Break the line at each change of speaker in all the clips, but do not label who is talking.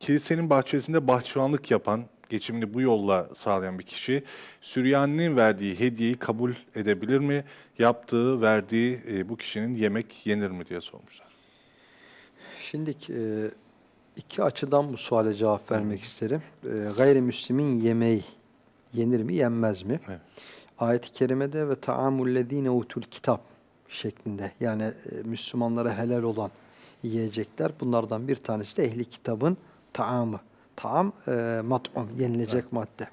Kilisenin bahçesinde bahçıvanlık yapan, geçimini bu yolla sağlayan bir kişi, Süryaninin verdiği hediyeyi kabul edebilir mi? Yaptığı, verdiği e, bu kişinin yemek yenir mi diye sormuşlar.
Şimdi e, iki açıdan bu suale cevap vermek isterim. E, gayrimüslimin yemeği yenir mi yenmez mi?
Evet.
Ayet-i kerimede ve taamullezine utul kitap şeklinde yani e, Müslümanlara helal olan yiyecekler bunlardan bir tanesi de ehli kitabın taamı. Taam e, mat'um yenilecek madde.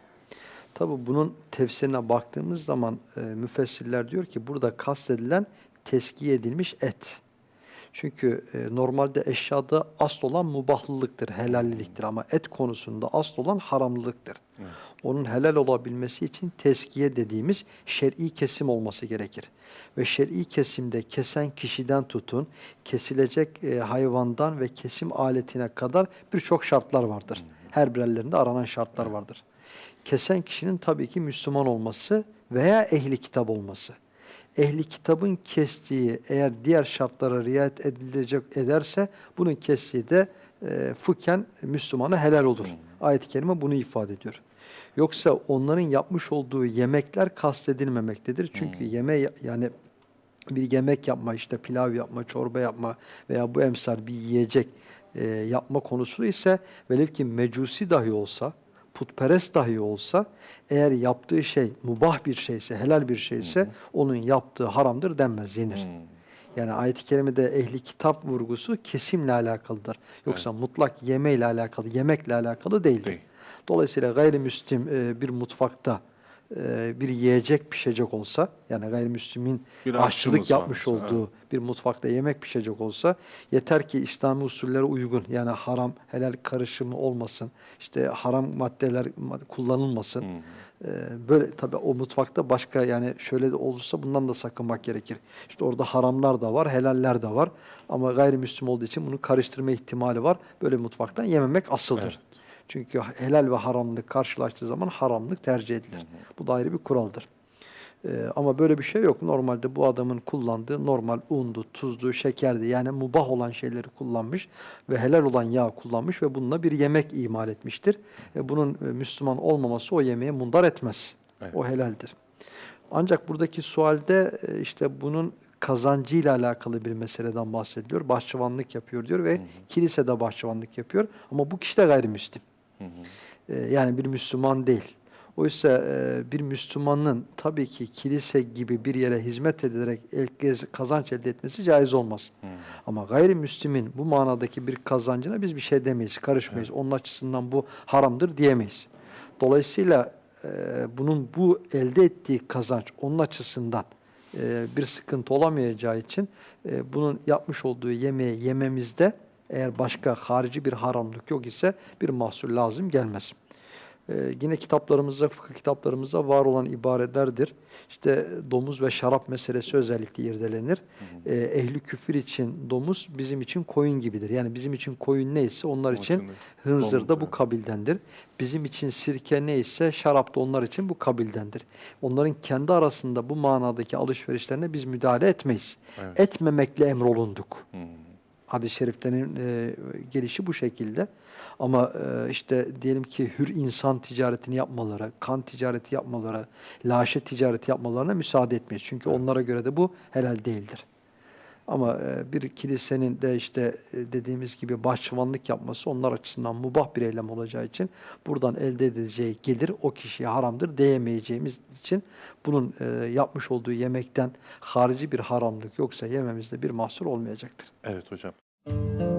Tabi bunun tefsirine baktığımız zaman e, müfessirler diyor ki burada kastedilen teskiye edilmiş et. Çünkü e, normalde eşyada asıl olan mubahlılıktır, helalliliktir ama et konusunda asıl olan haramlılıktır. Onun helal olabilmesi için teskiye dediğimiz şer'i kesim olması gerekir. Ve şer'i kesimde kesen kişiden tutun, kesilecek e, hayvandan ve kesim aletine kadar birçok şartlar vardır. Her birerlerinde aranan şartlar vardır. Kesen kişinin tabii ki Müslüman olması veya ehli kitap olması ehli kitabın kestiği eğer diğer şartlara riayet edilecek ederse bunun kestiği de e, fıkhen Müslümana helal olur. Ayet-i kerime bunu ifade ediyor. Yoksa onların yapmış olduğu yemekler kastedilmemektedir. Çünkü yeme yani bir yemek yapma işte pilav yapma, çorba yapma veya bu emsal bir yiyecek e, yapma konusu ise velev ki mecusi dahi olsa putperest dahi olsa eğer yaptığı şey mubah bir şeyse, helal bir şeyse onun yaptığı haramdır denmez, yenir. Yani ayet-i kerimede ehli kitap vurgusu kesimle alakalıdır. Yoksa mutlak yemeyle alakalı, yemekle alakalı değildir.
Değil.
Dolayısıyla gayrimüslim bir mutfakta e, bir yiyecek pişecek olsa, yani gayrimüslimin
Bir
aşçılık yapmış
mesela,
olduğu
evet.
bir mutfakta yemek pişecek olsa yeter ki İslami usullere uygun yani haram helal karışımı olmasın. işte haram maddeler mad- kullanılmasın. Ee, böyle tabii o mutfakta başka yani şöyle de olursa bundan da sakınmak gerekir. İşte orada haramlar da var, helaller de var. Ama gayrimüslim olduğu için bunu karıştırma ihtimali var. Böyle mutfaktan yememek asıldır.
Evet.
Çünkü helal ve haramlık karşılaştığı zaman haramlık tercih edilir. Bu da ayrı bir kuraldır. Ee, ama böyle bir şey yok. Normalde bu adamın kullandığı normal undu, tuzdu, şekerdi. Yani mubah olan şeyleri kullanmış ve helal olan yağ kullanmış ve bununla bir yemek imal etmiştir. E, bunun e, Müslüman olmaması o yemeğe mundar etmez.
Evet.
O helaldir. Ancak buradaki sualde e, işte bunun kazancıyla alakalı bir meseleden bahsediliyor. Bahçıvanlık yapıyor diyor ve kilisede bahçıvanlık yapıyor. Ama bu kişi de gayrimüslim. E, yani bir Müslüman değil. Oysa e, bir Müslümanın tabii ki kilise gibi bir yere hizmet ederek el- kazanç elde etmesi caiz olmaz. Ama gayrimüslimin bu manadaki bir kazancına biz bir şey demeyiz, karışmayız. Onun açısından bu haramdır diyemeyiz. Dolayısıyla e, bunun bu elde ettiği kazanç onun açısından e, bir sıkıntı olamayacağı için e, bunun yapmış olduğu yemeği yememizde eğer başka harici bir haramlık yok ise bir mahsul lazım gelmez. Ee, yine kitaplarımızda, fıkıh kitaplarımızda var olan ibarelerdir. İşte domuz ve şarap meselesi özellikle irdelenir. Ee, ehli küfür için domuz bizim için koyun gibidir. Yani bizim için koyun neyse onlar için hınzır da bu kabildendir. Bizim için sirke neyse şarap da onlar için bu kabildendir. Onların kendi arasında bu manadaki alışverişlerine biz müdahale etmeyiz.
Evet.
Etmemekle emrolunduk.
Hmm.
Hadis-i şeriflerin e, gelişi bu şekilde. Ama e, işte diyelim ki hür insan ticaretini yapmaları, kan ticareti yapmaları, laşe ticareti yapmalarına müsaade etmeyiz. Çünkü onlara göre de bu helal değildir. Ama e, bir kilisenin de işte e, dediğimiz gibi bahçıvanlık yapması onlar açısından mubah bir eylem olacağı için buradan elde edileceği gelir o kişiye haramdır diyemeyeceğimiz için bunun e, yapmış olduğu yemekten harici bir haramlık yoksa yememizde bir mahsur olmayacaktır.
Evet hocam.